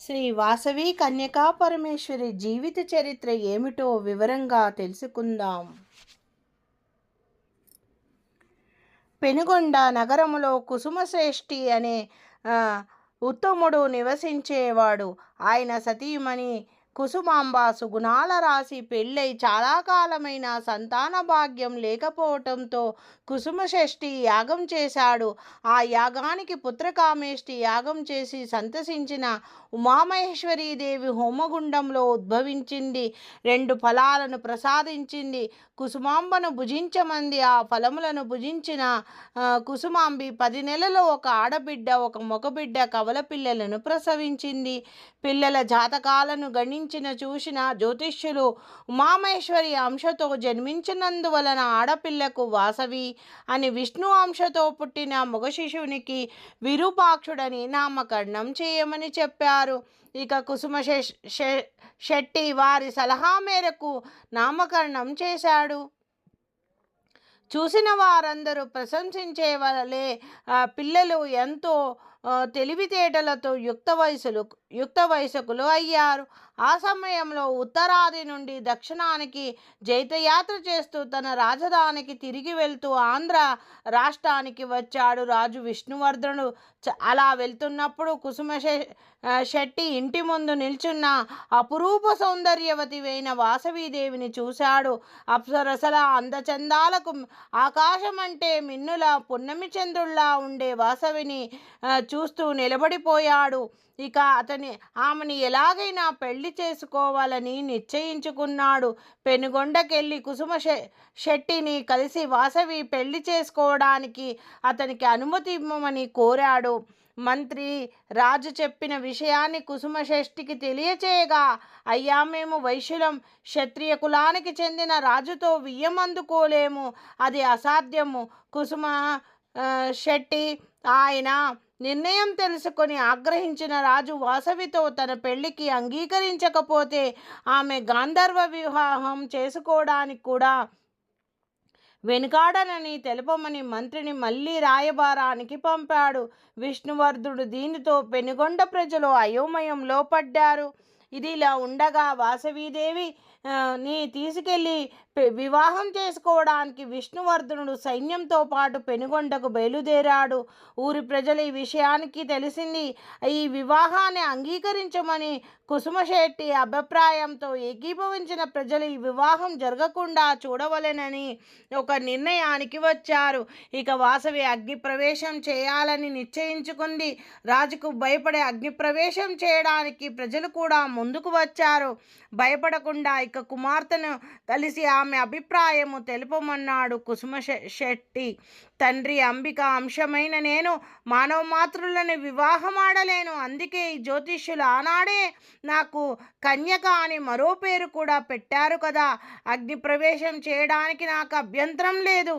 శ్రీ వాసవి కన్యకా పరమేశ్వరి జీవిత చరిత్ర ఏమిటో వివరంగా తెలుసుకుందాం. పెనుగొండ నగరములో కుసుమశ్రేష్ఠి అనే ఉత్తముడు నివసించేవాడు. ఆయన సతీమణి కుసుమాంబ సుగుణాల రాశి పెళ్ళై చాలా కాలమైన సంతాన భాగ్యం లేకపోవటంతో కుసుమషష్ఠి యాగం చేశాడు. ఆ యాగానికి పుత్రకామేష్టి యాగం చేసి సంతసించిన ఉమామహేశ్వరీదేవి హోమగుండంలో ఉద్భవించింది. రెండు ఫలాలను ప్రసాదించింది. కుసుమాంబను భుజించమంది. ఆ ఫలములను భుజించిన కుసుమాంబి పది నెలలో ఒక ఆడబిడ్డ ఒక మగబిడ్డ కవల పిల్లలను ప్రసవించింది. పిల్లల జాతకాలను జన్మించిన చూసిన జ్యోతిష్యులు ఉమామేశ్వరి అంశతో జన్మించినందువలన ఆడపిల్లకు వాసవి అని విష్ణు అంశతో పుట్టిన మగ శిశువునికి విరూపాక్షుడని నామకరణం చేయమని చెప్పారు. ఇక కుసుమ శెట్టి వారి సలహా మేరకు నామకరణం చేశాడు. చూసిన వారందరూ ప్రశంసించే వలె పిల్లలు ఎంతో తెలివితేటలతో యుక్త వయసులు యుక్త వయసుకులు అయ్యారు. ఆ సమయంలో ఉత్తరాది నుండి దక్షిణానికి జైతయాత్ర చేస్తూ తన రాజధానికి తిరిగి వెళ్తూ ఆంధ్ర రాష్ట్రానికి వచ్చాడు రాజు విష్ణువర్ధనుడు. చ- అలా వెళ్తున్నప్పుడు కుసుమ శెట్టి ఇంటి ముందు నిల్చున్న అపురూప సౌందర్యవతి అయిన వాసవీదేవిని చూశాడు. అప్సరసల అందచందాలకు ఆకాశం అంటే మిన్నుల పున్నమి చంద్రుల్లా ఉండే వాసవిని చూస్తూ నిలబడిపోయాడు. ఇక అతని ఆమెని ఎలాగైనా పెళ్ళి చేసుకోవాలని నిశ్చయించుకున్నాడు. పెనుగొండకెళ్ళి కుసుమ శెట్టిని కలిసి వాసవి పెళ్ళి చేసుకోవడానికి అతనికి అనుమతి ఇవ్వమని కోరాడు. మంత్రి రాజు చెప్పిన విషయాన్ని కుసుమ షష్ఠికి తెలియచేయగా అయ్యా మేము వైశ్యులం క్షత్రియ కులానికి చెందిన రాజుతో వియ్యం అందుకోలేము. అది అసాధ్యము. కుసుమ శెట్టి ఆయన నిర్ణయం తెలుసుకొని ఆగ్రహించిన రాజు వాసవితో తన పెళ్ళికి అంగీకరించకపోతే ఆమె గాంధర్వ వివాహం చేసుకోవడానికి కూడా వెనుకాడనని తెలపమని మంత్రిని మళ్ళీ రాయబారానికి పంపాడు. విష్ణువర్ధుడు దీనితో పెనుగొండ ప్రజలు అయోమయంలో పడ్డారు. ఇది ఇలా ఉండగా వాసవీదేవి ని తీసుకెళ్ళి వివాహం చేసుకోవడానికి విష్ణువర్ధనుడు సైన్యంతో పాటు పెనుగొండకు బయలుదేరాడు. ఊరి ప్రజలు ఈ విషయానికి తెలిసింది. ఈ వివాహాన్ని అంగీకరించమని కుసుమశెట్టి అభిప్రాయంతో ఏకీభవించిన ప్రజలు ఈ వివాహం జరగకుండా చూడవలెనని ఒక నిర్ణయానికి వచ్చారు. ఇక వాసవి అగ్ని ప్రవేశం చేయాలని నిశ్చయించుకుంది. రాజుకు భయపడే అగ్ని ప్రవేశం చేయడానికి ప్రజలు కూడా ముందుకు వచ్చారు. భయపడకుండా ఇక కుమార్తెను కలిసి ఆమె అభిప్రాయము తెలుపమన్నాడు కుసుమ శెట్టి తండ్రి అంబిక అంశమైన నేను మానవ మాతృలను వివాహమాడలేను అందుకే ఈ జ్యోతిష్యులు ఆనాడే నాకు కన్యక అని మరో పేరు కూడా పెట్టారు కదా. అగ్ని ప్రవేశం చేయడానికి నాకు అభ్యంతరం లేదు.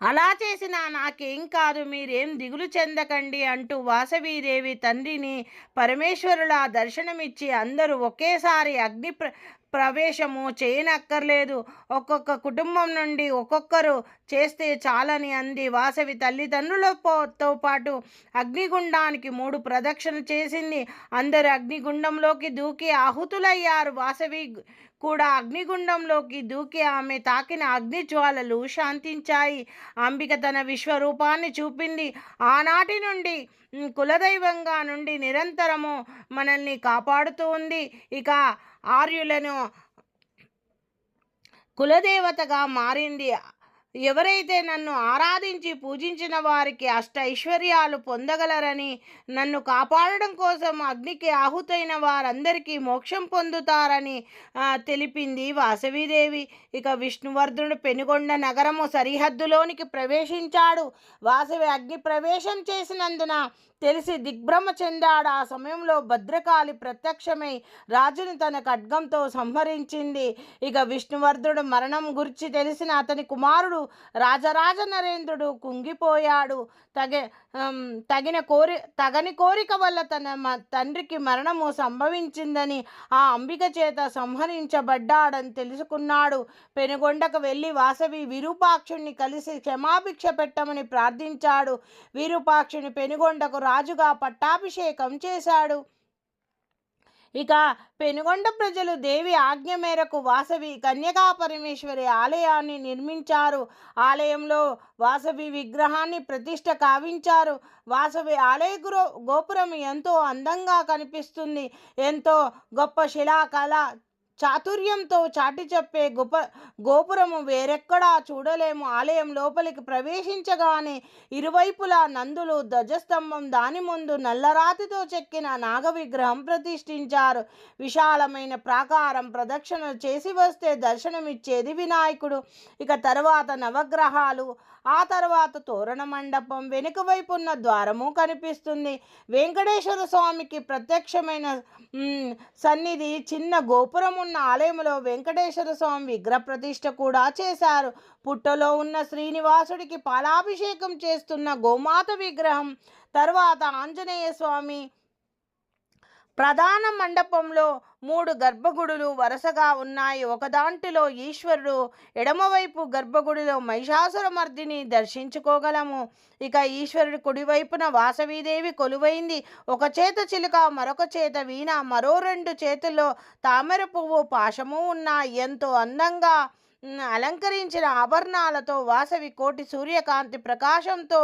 అలా చేసినా నాకేం కాదు మీరేం దిగులు చెందకండి అంటూ వాసవీదేవి తండ్రిని పరమేశ్వరుల దర్శనమిచ్చి అందరూ ఒకేసారి అగ్ని ప్ర ప్రవేశము చేయనక్కర్లేదు. ఒక్కొక్క కుటుంబం నుండి ఒక్కొక్కరు చేస్తే చాలని అంది వాసవి తల్లిదండ్రులతో పాటు. అగ్నిగుండానికి మూడు ప్రదక్షిణ చేసింది. అందరు అగ్నిగుండంలోకి దూకి ఆహుతులయ్యారు. వాసవి కూడా అగ్నిగుండంలోకి దూకి ఆమె తాకిన అగ్ని జ్వాలలు శాంతించాయి. అంబిక తన విశ్వరూపాన్ని చూపింది. ఆనాటి నుండి కులదైవంగా నుండి నిరంతరము మనల్ని కాపాడుతూ ఉంది. ఇక ఆర్యులను కులదేవతగా మారింది. ఎవరైతే నన్ను ఆరాధించి పూజించిన వారికి అష్ట ఐశ్వర్యాలు పొందగలరని నన్ను కాపాడడం కోసం అగ్నికి ఆహుతైన వారందరికీ మోక్షం పొందుతారని తెలిపింది వాసవీదేవి. ఇక విష్ణువర్ధనుడు పెనుగొండ నగరము సరిహద్దులోనికి ప్రవేశించాడు. వాసవి అగ్ని ప్రవేశం చేసినందున తెలిసి దిగ్భ్రమ చెందాడు. ఆ సమయంలో భద్రకాళి ప్రత్యక్షమై రాజుని తన ఖడ్గంతో సంహరించింది. ఇక విష్ణువర్ధుడు మరణం గురించి తెలిసిన అతని కుమారుడు రాజరాజ నరేంద్రుడు కుంగిపోయాడు. తగ తగిన కోరి తగని కోరిక వల్ల తన మ- తండ్రికి మరణము సంభవించిందని ఆ అంబిక చేత సంహరించబడ్డాడని తెలుసుకున్నాడు. పెనుగొండకు వెళ్ళి వాసవి విరూపాక్షుణ్ణి కలిసి క్షమాభిక్ష పెట్టమని ప్రార్థించాడు. విరూపాక్షుని పెనుగొండకు రాజుగా పట్టాభిషేకం చేశాడు. ఇక పెనుగొండ ప్రజలు దేవి ఆజ్ఞ మేరకు వాసవి కన్యకా పరమేశ్వరి ఆలయాన్ని నిర్మించారు. ఆలయంలో వాసవి విగ్రహాన్ని ప్రతిష్ట కావించారు. వాసవి ఆలయ గురో గోపురం ఎంతో అందంగా కనిపిస్తుంది. ఎంతో గొప్ప శిలాకళ చాతుర్యంతో చాటి చెప్పే గొప్ప గోపురము వేరెక్కడా చూడలేము. ఆలయం లోపలికి ప్రవేశించగానే ఇరువైపులా నందులు ధ్వజస్తంభం దాని ముందు నల్లరాతితో చెక్కిన నాగ విగ్రహం ప్రతిష్ఠించారు. విశాలమైన ప్రాకారం ప్రదక్షిణ చేసి వస్తే దర్శనమిచ్చేది వినాయకుడు. ఇక తర్వాత నవగ్రహాలు ఆ తర్వాత తోరణ మండపం వెనుక వైపు ఉన్న ద్వారము కనిపిస్తుంది. వెంకటేశ్వర స్వామికి ప్రత్యక్షమైన సన్నిధి చిన్న గోపురం ఉన్న ఆలయంలో వెంకటేశ్వర స్వామి విగ్రహ ప్రతిష్ట కూడా చేశారు. పుట్టలో ఉన్న శ్రీనివాసుడికి పాలాభిషేకం చేస్తున్న గోమాత విగ్రహం తర్వాత ఆంజనేయ స్వామి ప్రధాన మండపంలో మూడు గర్భగుడులు వరుసగా ఉన్నాయి. ఒకదాంటిలో ఈశ్వరుడు ఎడమవైపు గర్భగుడిలో మహిషాసురమర్దిని దర్శించుకోగలము. ఇక ఈశ్వరుడి కుడివైపున వాసవీదేవి కొలువైంది. ఒక చేత చిలుక మరొక చేత వీణ మరో రెండు చేతుల్లో తామర పువ్వు పాశము ఉన్నాయి. ఎంతో అందంగా అలంకరించిన ఆభరణాలతో వాసవి కోటి సూర్యకాంతి ప్రకాశంతో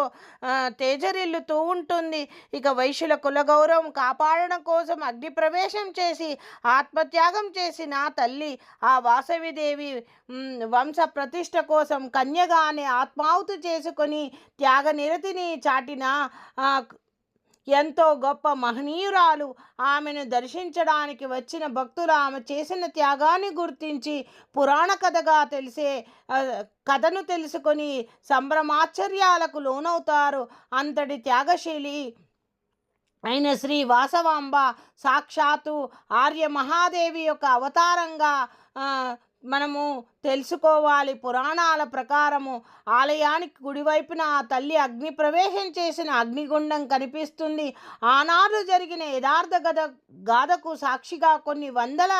తేజరిల్లుతూ ఉంటుంది. ఇక వైశ్యుల కులగౌరవం కాపాడడం కోసం అగ్ని ప్రవేశం చేసి ఆత్మత్యాగం చేసిన తల్లి ఆ వాసవిదేవి వంశ ప్రతిష్ట కోసం కన్యగానే ఆత్మాహుతి చేసుకొని త్యాగ నిరతిని చాటిన ఎంతో గొప్ప మహనీయురాలు. ఆమెను దర్శించడానికి వచ్చిన భక్తులు ఆమె చేసిన త్యాగాన్ని గుర్తించి పురాణ కథగా తెలిసే కథను తెలుసుకొని సంభ్రమాశ్చర్యాలకు లోనవుతారు. అంతటి త్యాగశీలి అయిన శ్రీ వాసవాంబ సాక్షాత్తు ఆర్య మహాదేవి యొక్క అవతారంగా మనము తెలుసుకోవాలి. పురాణాల ప్రకారము ఆలయానికి కుడివైపున ఆ తల్లి అగ్ని ప్రవేశం చేసిన అగ్నిగుండం కనిపిస్తుంది. ఆనాడు జరిగిన యథార్థ గద గాథకు సాక్షిగా కొన్ని వందల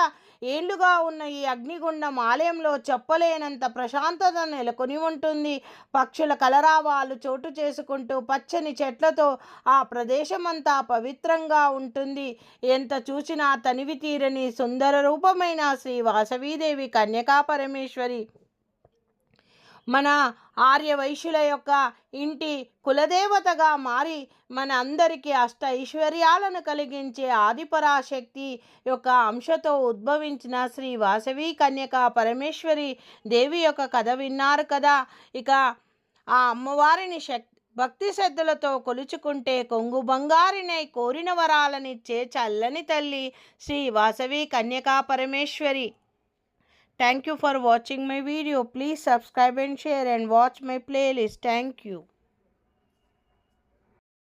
ఏళ్ళుగా ఉన్న ఈ అగ్నిగుండం ఆలయంలో చెప్పలేనంత ప్రశాంతత నెలకొని ఉంటుంది. పక్షుల కలరావాలు చోటు చేసుకుంటూ పచ్చని చెట్లతో ఆ ప్రదేశమంతా పవిత్రంగా ఉంటుంది. ఎంత చూసినా తనివి తీరని సుందర రూపమైన శ్రీ వాసవీదేవి కన్యకా పరమేశ్వరి మన ఆర్య వైశ్యుల యొక్క ఇంటి కులదేవతగా మారి మన అందరికీ అష్ట ఐశ్వర్యాలను కలిగించే ఆదిపరాశక్తి యొక్క అంశతో ఉద్భవించిన శ్రీ వాసవి కన్యక పరమేశ్వరి దేవి యొక్క కథ విన్నారు కదా. ఇక ఆ అమ్మవారిని శక్తి భక్తి శ్రద్ధలతో కొలుచుకుంటే కొంగు బంగారినై కోరిన వరాలనిచ్చే చల్లని తల్లి Shri Vasavi Kanyaka Parameshwari Thank you for watching my video. Please subscribe and share and watch my playlist. Thank you.